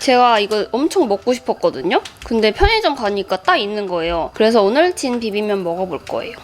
짠! 제가 이거 엄청 먹고 싶었거든요? 근데 편의점 가니까 딱 있는 거예요. 그래서 오늘 진 비빔면 먹어볼 거예요.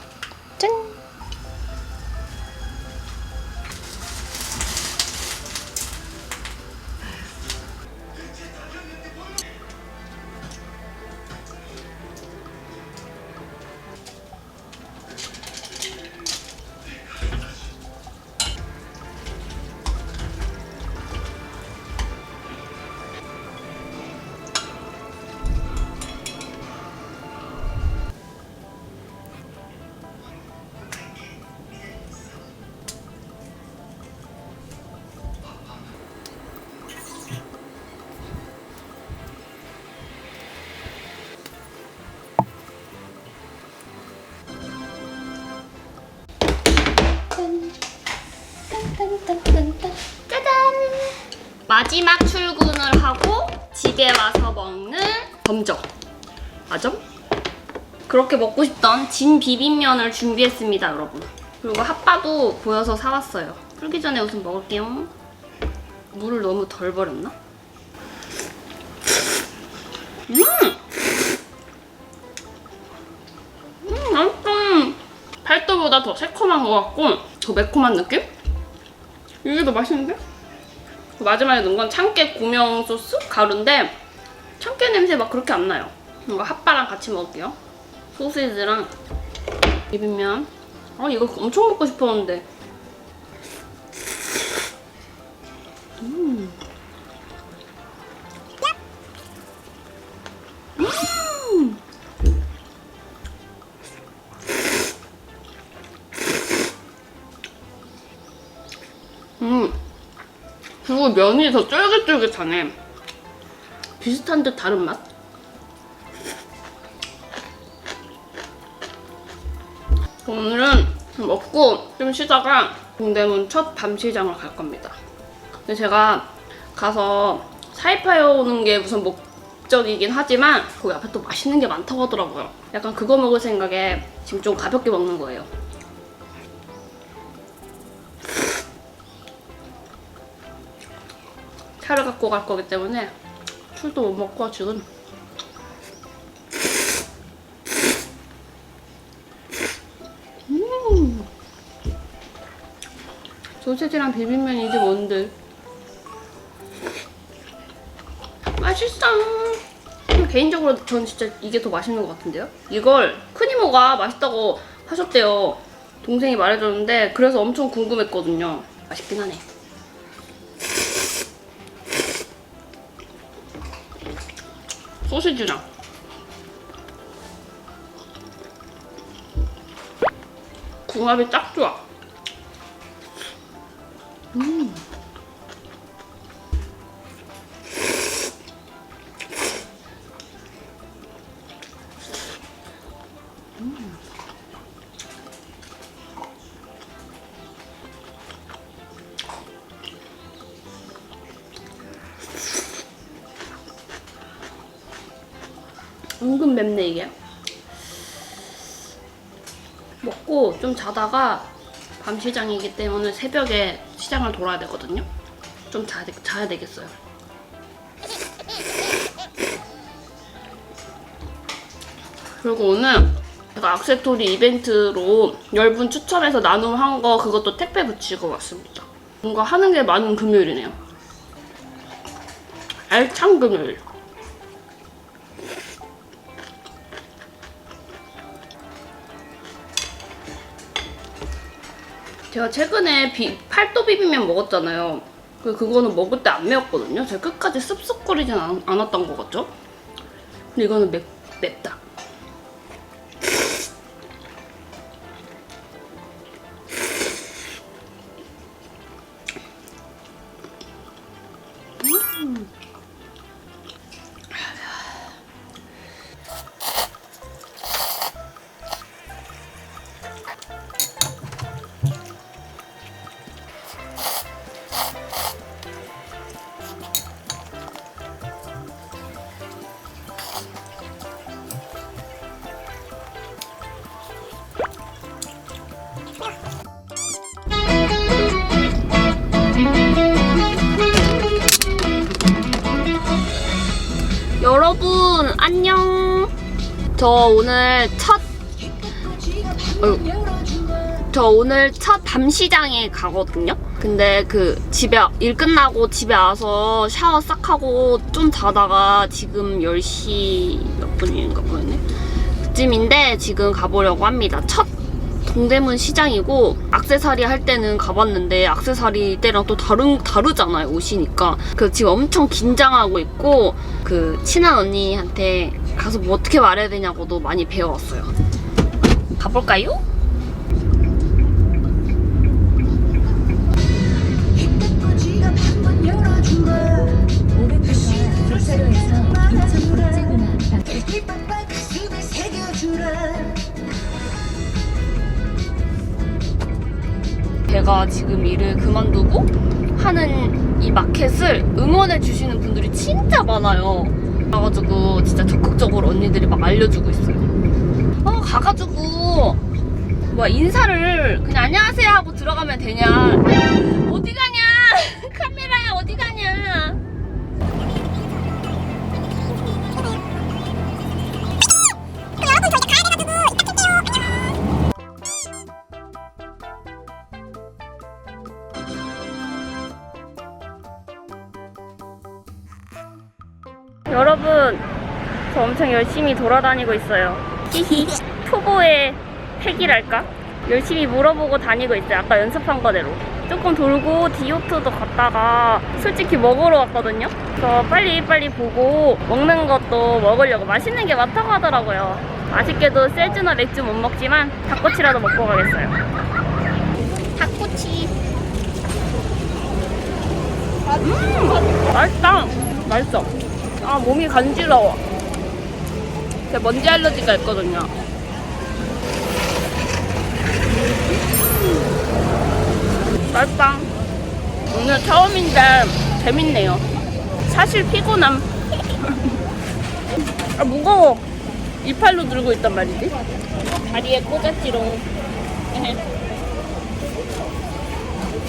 마지막 출근을 하고 집에 와서 먹는 점정. 맞죠? 그렇게 먹고 싶던 진 비빔면을 준비했습니다, 여러분. 그리고 핫바도 보여서 사왔어요. 풀기 전에 우선 먹을게요. 물을 너무 덜 버렸나? 음! 음, 맛있다. 팔도보다 더 새콤한 것 같고 더 매콤한 느낌? 이게 더 맛있는데? 그 마지막에 넣은 건 참깨 고명 소스 가루인데 참깨 냄새 막 그렇게 안 나요. 이거 핫바랑 같이 먹을게요. 소시지랑 비빔면. 아 이거 엄청 먹고 싶었는데. 음. 음. 그리고 면이 더 쫄깃쫄깃하네. 비슷한 듯 다른 맛? 오늘은 좀 먹고 좀 쉬다가 동대문 첫 밤시장을 갈 겁니다. 근데 제가 가서 사이파에 오는 게 우선 목적이긴 하지만 거기 앞에 또 맛있는 게 많다고 하더라고요. 약간 그거 먹을 생각에 지금 좀 가볍게 먹는 거예요. 갖고 갈 거기 때문에 술도 못 먹고 지금. 음. 소세지랑 비빔면이지 뭔들 맛있어. 개인적으로 전 진짜 이게 더 맛있는 것 같은데요? 이걸 큰 이모가 맛있다고 하셨대요. 동생이 말해줬는데 그래서 엄청 궁금했거든요. 맛있긴 하네 소시지랑 궁합이 딱 좋아. 음. 음. 맵네 이게. 먹고 좀 자다가 밤 시장이기 때문에 새벽에 시장을 돌아야 되거든요. 좀 자, 자야 되겠어요. 그리고 오늘 제가 악세토리 이벤트로 10분 추첨해서 나눔한 거 그것도 택배 붙이고 왔습니다. 뭔가 하는 게 많은 금요일이네요. 알찬 금요일. 제가 최근에 비, 팔도 비빔면 먹었잖아요. 그 그거는 먹을 때 안 매웠거든요. 제가 끝까지 습습거리진 않, 않았던 것 같죠? 근데 이거는 맵, 맵다. 저 오늘 첫 어휴. 저 오늘 첫 밤시장에 가거든요. 근데 그 집에 일 끝나고 집에 와서 샤워 싹 하고 좀 자다가 지금 10시 몇 분인가 보였네. 그쯤인데 지금 가보려고 합니다. 첫 동대문 시장이고 악세사리 할 때는 가봤는데 악세사리 때랑 또 다른 다르잖아요 옷이니까 그 지금 엄청 긴장하고 있고 그 친한 언니한테 가서 뭐 어떻게 말해야 되냐고도 많이 배워왔어요. 가볼까요? 지갑 한번 열어주마 500m 북사로에서 인천국제공항 빡빡 가슴에 새겨주라 제가 지금 일을 그만두고 하는 이 마켓을 응원해 주시는 분들이 진짜 많아요. 그래가지고 진짜 적극적으로 언니들이 막 알려주고 있어요. 어, 가가지고 뭐 인사를 그냥 안녕하세요 하고 들어가면 되냐? 어디 가냐? 카메라야 어디 가냐? 여러분, 저 엄청 열심히 돌아다니고 있어요. 히히. 초보의 패기랄까? 열심히 물어보고 다니고 있어요. 아까 연습한 거대로. 조금 돌고 디오트도 갔다가 솔직히 먹으러 왔거든요. 그래서 빨리빨리 보고 먹는 것도 먹으려고 맛있는 게 많다고 하더라고요. 아쉽게도 세주나 맥주 못 먹지만 닭꼬치라도 먹고 가겠어요. 닭꼬치. 음, 맛있다. 맛있어. 아 몸이 간지러워. 제가 먼지 알러지가 있거든요. 맛있다. 오늘 처음인데 재밌네요. 사실 피곤함. 아 무거워. 이팔로 들고 있단 말이지. 다리에 꽂았지롱.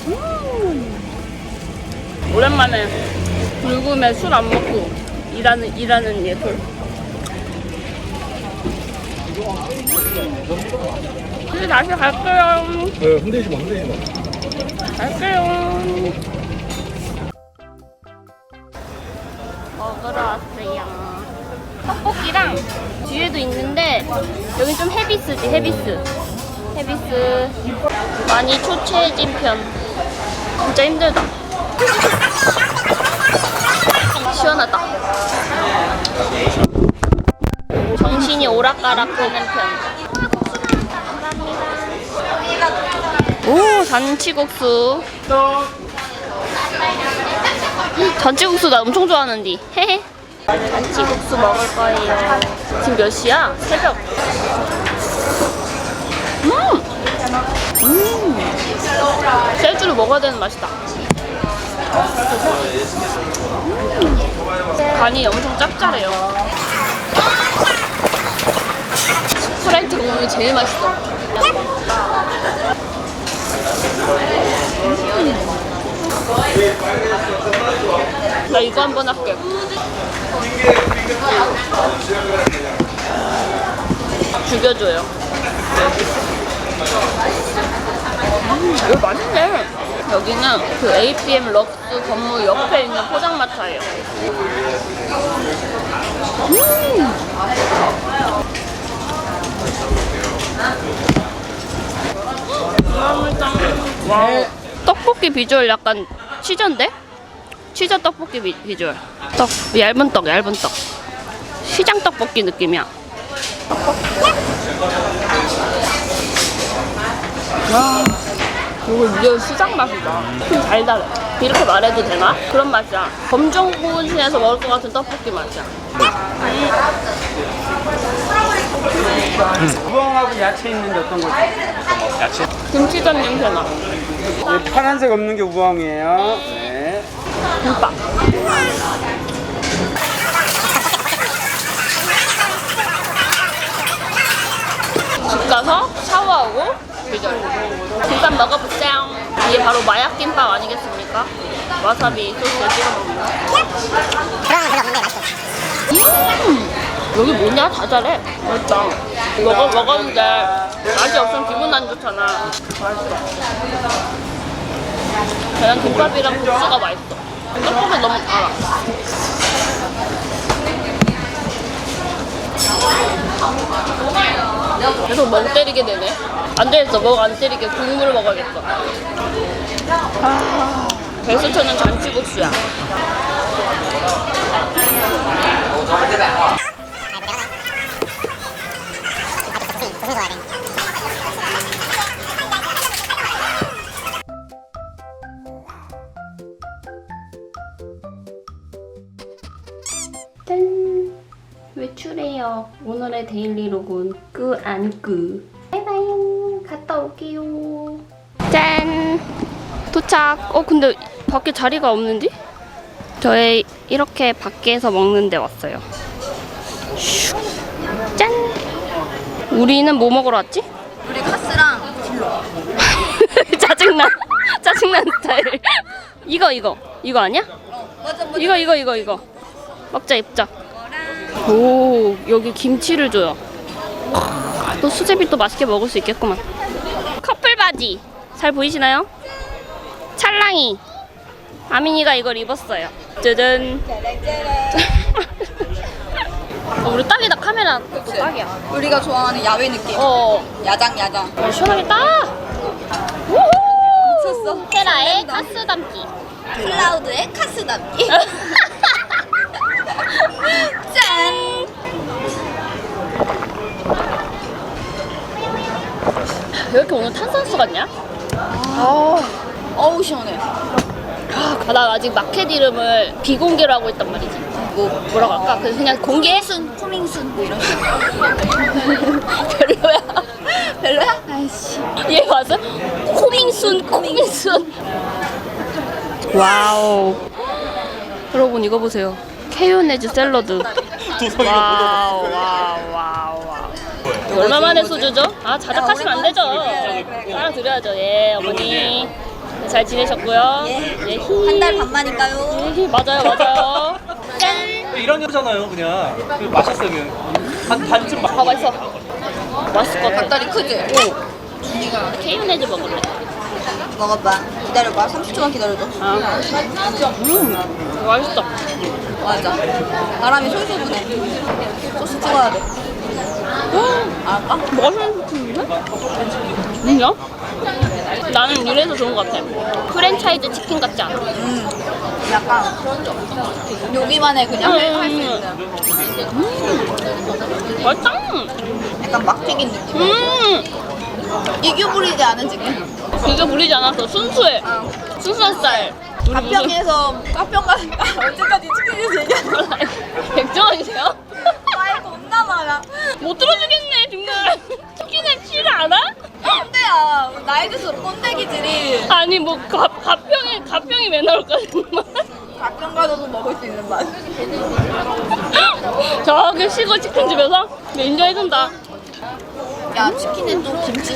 음. 오랜만에 불금에 술 안 먹고 일하는 일하는 예술. 이제 다시 갈게요. 네, 흔들지 마, 흔들지 마. 갈게요. 먹으러 왔어요. 떡볶이랑 뒤에도 있는데 여기 좀 헤비스지 헤비스. 헤비스 많이 초췌해진 편. 진짜 힘들다. 시원하다. 정신이 오락가락 하는 편. 오 잔치국수 잔치국수 나 엄청 좋아하는데 헤헤 잔치국수 먹을 거예요 지금 몇 시야? 새벽 음! 음! 셀주를 먹어야 되는 맛이다 음. 간이 엄청 짭짤해요 스프라이트 게 제일 맛있어 나 이거 한번 할게. 죽여줘요. 음, 이거 맛있네. 여기는 그 APM 럭스 건물 옆에 있는 포장마차예요. 음. 와. 떡볶이 비주얼 약간 치즈인데? 치즈 떡볶이 비, 비주얼. 떡 얇은 떡 얇은 떡. 시장 떡볶이 느낌이야. 와, 이거 리얼 시장 맛이다. 좀 달달해. 이렇게 말해도 되나? 그런 맛이야. 검정고시에서 먹을 것 같은 떡볶이 맛이야. 우엉하고 야채 있는데 어떤 거지? 야채? 김치전 냄새 나. 네, 파란색 없는 게 우엉이에요. 네. 김밥. 집 가서 샤워하고 비절. 김밥 먹어보세요. 이게 바로 마약 김밥 아니겠습니까? 와사비 소스에 찍어 먹는 거. 음! 여기 뭐냐? 다 잘해. 맛있다. 먹어, 먹었는데 맛이 없으면 기분 안 좋잖아. 맛있어. 그냥 김밥이랑 국수가 맛있어. 떡볶이 너무 달아. 계속 멍 때리게 되네. 안 되겠어. 멍안 때리게 국물을 먹어야겠어. 아, 배수천은 잔치국수야. 오늘의 데일리 로군 끄 아니 끄. 바이바이. 갔다 올게요. 짠! 도착. 어 근데 밖에 자리가 없는데? 저희 이렇게 밖에서 먹는 데 왔어요. 슉. 짠! 우리는 뭐 먹으러 왔지? 우리 카스랑 짜증나. 짜증나는 스타일. 이거 이거. 이거 아니야? 맞아 맞아 이거 이거 이거 이거 먹자 입자 오 여기 김치를 줘요. 또 수제비 또 맛있게 먹을 수 있겠구만. 커플 바지. 잘 보이시나요? 찰랑이. 아민이가 이걸 입었어요. 짜잔. 어, 우리 딱이다. 카메라 딱이야. 우리가 좋아하는 야외 느낌. 어. 야장 야장. 어, 시원하겠다 미쳤어. 헤라의 가스 담기. 클라우드의 카스 담기 짠 왜 이렇게 오늘 탄산수 같냐? 어우 시원해 아, 나 아직 마켓 이름을 비공개로 하고 있단 말이지. 뭐 뭐라고 할까? 그래서 그냥 공개? 순 코밍순 뭐 이런 식으로 별로야. 별로야? 아이씨 얘 봤어? 코밍순, 코밍순. 와우. 여러분 이거 보세요. 케요네즈 샐러드. 와우, 와우, 와우. 얼마 만에 소주죠? 아 자작하시면 안 되죠. 사랑 드려야죠. 예, 어머니. 네, 잘 지내셨고요. 예, 히. 한달 반만일까요? 히, 맞아요, 맞아요. 짠. 이런 거잖아요 그냥 그 마셨어요 그냥 한 반쯤 마아 맛있어. 맛있을 것 같아. 닭다리 크지? 케이온에즈 먹을래. 먹어봐 기다려봐 30초만 기다려줘 아. 음, 맛있다. 맞아 바람이 솔솔 부네 소스 찍어야 돼 알까? 맛있는데? 뭐냐? 나는 이래서 좋은 것 같아. 프랜차이즈 치킨 같지 않아? 음 약간 여기만의 그냥 음. 할 수 있는 맛있다. 약간 막 튀긴 느낌 음, 이교 부리지 않은 지금 이게 부리지 않았어. 순수해. 순수한 스타일. 우리 가평에서 가평 가니까 언제까지 치킨에서 얘기하는 거야? 백종원이세요? 많아 못 들어주겠네, 정말. 치킨에 치를 않아? 꼰대야 나이 들수록 꼰대 기질이 아니, 뭐, 가, 가평에, 가평이 왜 나올까, 정말. 가평 가서도 먹을 수 있는 맛 저기 시골 치킨집에서 인정해준다. 야 치킨에 또 김치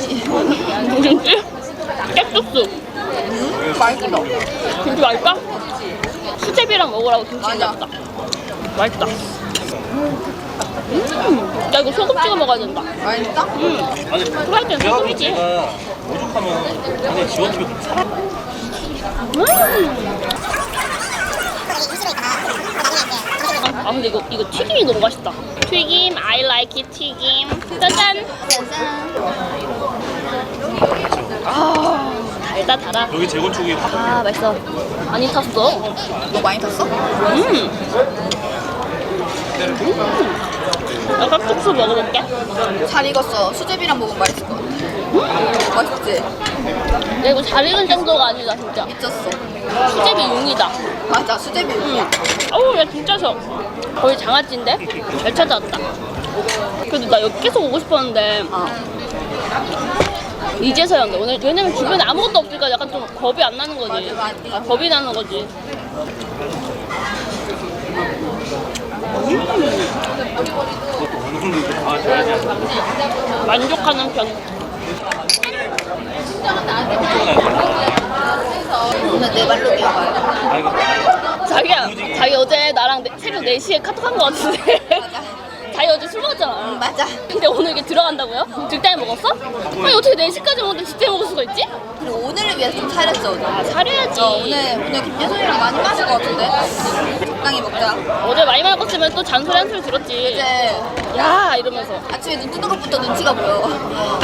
김치? 깨소스. 맛있어 김치 맛있다? 수제비랑 먹으라고 김치 맞아. 맛있다. 맛있다. 음, 야 이거 소금 찍어 먹어야 된다. 맛있다? 음, 아니 프라이팬 소금이지. 제가 오죽하면 안에 지원팀이 좀 사- 음. 아 근데 이거 이거 튀김이 너무 맛있다. 튀김, I like it 튀김. 짜잔. 아 달다 달아. 여기 재건축이 아 맛있어. 많이 탔어. 너 많이 탔어? 음. 음. 나 깍둑수 먹어볼게. 잘 익었어 수제비랑 먹으면 맛있을 것 같아 맛있지? 야 이거 잘 익은 정도가 아니다 진짜. 미쳤어 수제비 용이다. 맞아 수제비 응. 어우 야 진짜 셔. 거의 장아찌인데? 잘 찾아왔다. 그래도 나 여기 계속 오고 싶었는데 어. 이제서야. 오늘 왜냐면 주변에 아무것도 없으니까 약간 좀 겁이 안 나는 거지. 맞아, 맞아. 아, 겁이 나는 거지. 만족하는 편. 오늘 내 발로 기어가요 아 이거 자기야, 자기 어제 나랑 네- 새벽 4시에 카톡 한 거 같은데. 자기 어제 술 먹었잖아. 응, 맞아. 근데 오늘 이게 들어간다고요? 들때 먹었어? 아니 어떻게 4시까지 먹는데 진짜 먹을 수가 있지? 그리고 오늘을 위해서 좀 차렸어 오늘. 아. 어, 오늘 오늘 김재소이랑 많이 마실 것 같은데. 적당히 먹자. 어제 많이 먹었으면 또 잔소리 한 소리 들었지. 이제 야 이러면서. 아침에 눈 뜨는 것부터 눈치가 보여.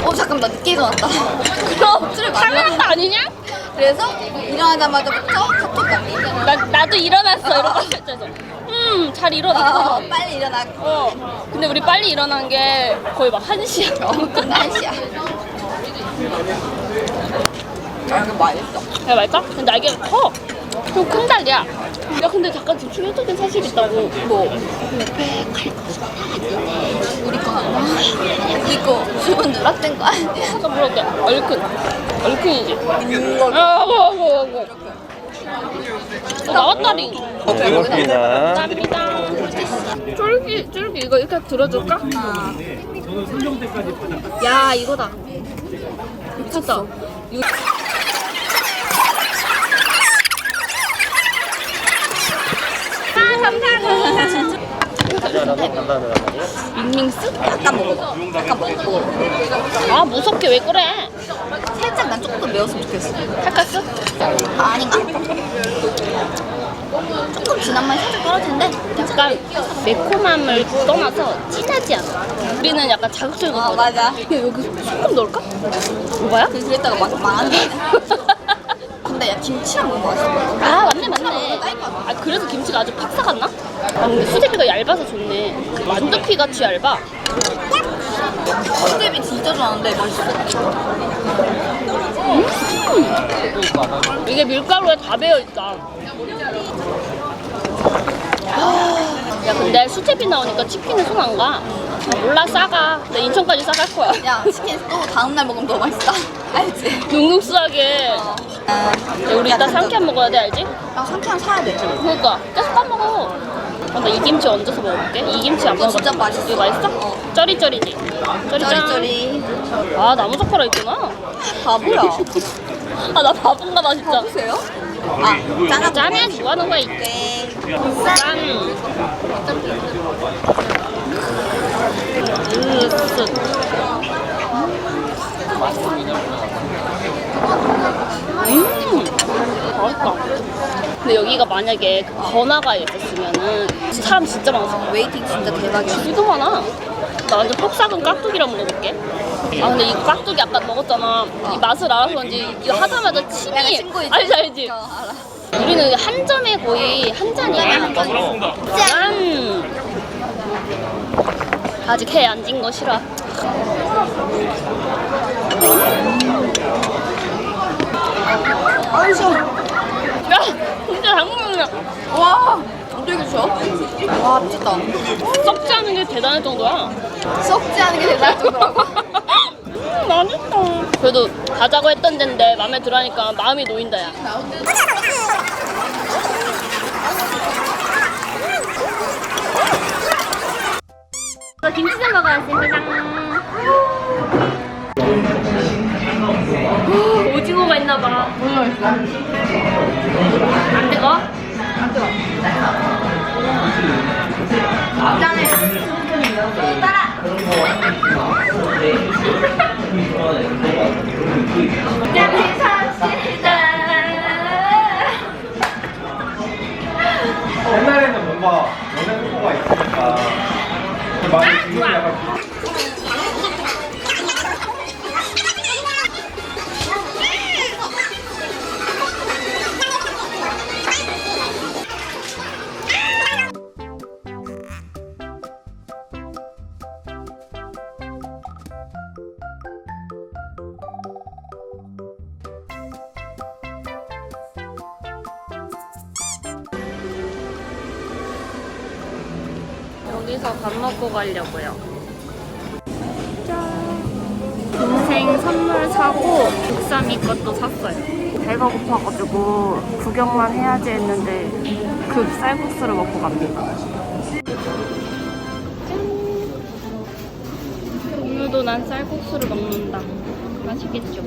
어 잠깐 나 늦게 일어났다. 그럼 술을 많이 먹. 아니냐? 그래서 일어나자마자부터 카톡 남기. 나 나도 일어났어 이러고 했잖아. 음잘 일어났어. 어, 빨리 일어나. 어. 근데 우리 빨리 일어난 게 거의 막 1시야. 어, 한시야. 아, 이거 맛있어. 야 말까? 근데 날개가 커. 좀큰 닭이야. 야 근데 잠깐 집중해도 된 사실 있다고. 뭐? 옆에 칼국수 우리 거 아니야? 우리 거 주문 누락된 거 아니야? 잠깐 물어볼게. 얼큰. 얼큰이지? 이거 아, 아고 아고 아고. 어, 나왔다리. 고맙습니다. 감사합니다. 쫄기 쫄기 이거 이렇게 들어줄까? 야 이거다. 미쳤다. 이거- 아 감사합니다. 밍밍스? 약간 먹어. 약간 먹어. 아 무섭게 왜 그래? 살짝 난 조금 더 매웠으면 좋겠어. 카카스? 아, 아닌가? 조금 진한 맛이 살짝 떨어지는데 약간 매콤함을 떠나서 진하지 않아. 우리는 약간 자극적인 거 아. 맞아. 야 여기 소금 넣을까? 뭐야? 그랬다가 막 망한데. 근데 야 김치랑 너무 맛있어. 아 맞네 맞네. 아 그래서 김치가 아주 팍 사갔나? 아 근데 수제비가 얇아서 좋네. 그 만두피 같이 얇아. 수제비 진짜 좋아하는데 맛있어. 이게 밀가루에 다 배어 있다. 야 근데 수제비 나오니까 치킨은 손 안 가. 아, 몰라 싸가. 나 인천까지 싸갈 거야. 야 치킨 또 다음날 먹으면 더 맛있다. 알지? 눅눅하게. 아, 야, 우리 이따 삼케한 먹어야 돼 알지? 아 삼케한 사야 돼. 그러니까 계속 까먹어. 아, 나이 김치 얹어서 먹어볼게. 이 김치 안 이거 먹어. 진짜 맛있어. 이거 맛있어? 어. 쩌리쩌리지. 쩌리짱. 쩌리쩌리. 아 나무 젓가락 있구나. 바보야. 아 나 바본가 봐 진짜. 바보세요? 아 짜나 짜면 좋아하는 거야 이게. 네. 짠. 으쓱. 음, 맛있다. 근데 여기가 만약에 그 번화가에 있었으면은 사람 진짜 많았어. 웨이팅 진짜 대박이야. 되게 많아. 나 완전 폭삭은 깍두기랑 먹어볼게. 아 근데 이 깍두기 아까 먹었잖아. 이 맛을 알아서 그런지 이거 하자마자 침이 친구이지? 알지 알지. 어, 알아. 우리는 한 점에 거의 한 잔이야. 짠. 아직 해 안 진 거 싫어. 아 이씨. 야, 진짜 한국이야. 와. 어떻게 줘? 와 미쳤다. 썩지 않은 게 대단할 정도야. 썩지 않은 게 대단할 정도라고? 음, 맛있다. 그래도 가자고 했던 데인데 마음에 들어하니까 마음이 놓인다 야. 저 김치전 먹어 왔습니다. 여기서 밥 먹고 가려고요. 짠. 동생 선물 사고 육삼이 것도 샀어요. 배가 고파가지고 구경만 해야지 했는데 급 쌀국수를 먹고 갑니다. 짠. 오늘도 난 쌀국수를 먹는다. 맛있겠죠?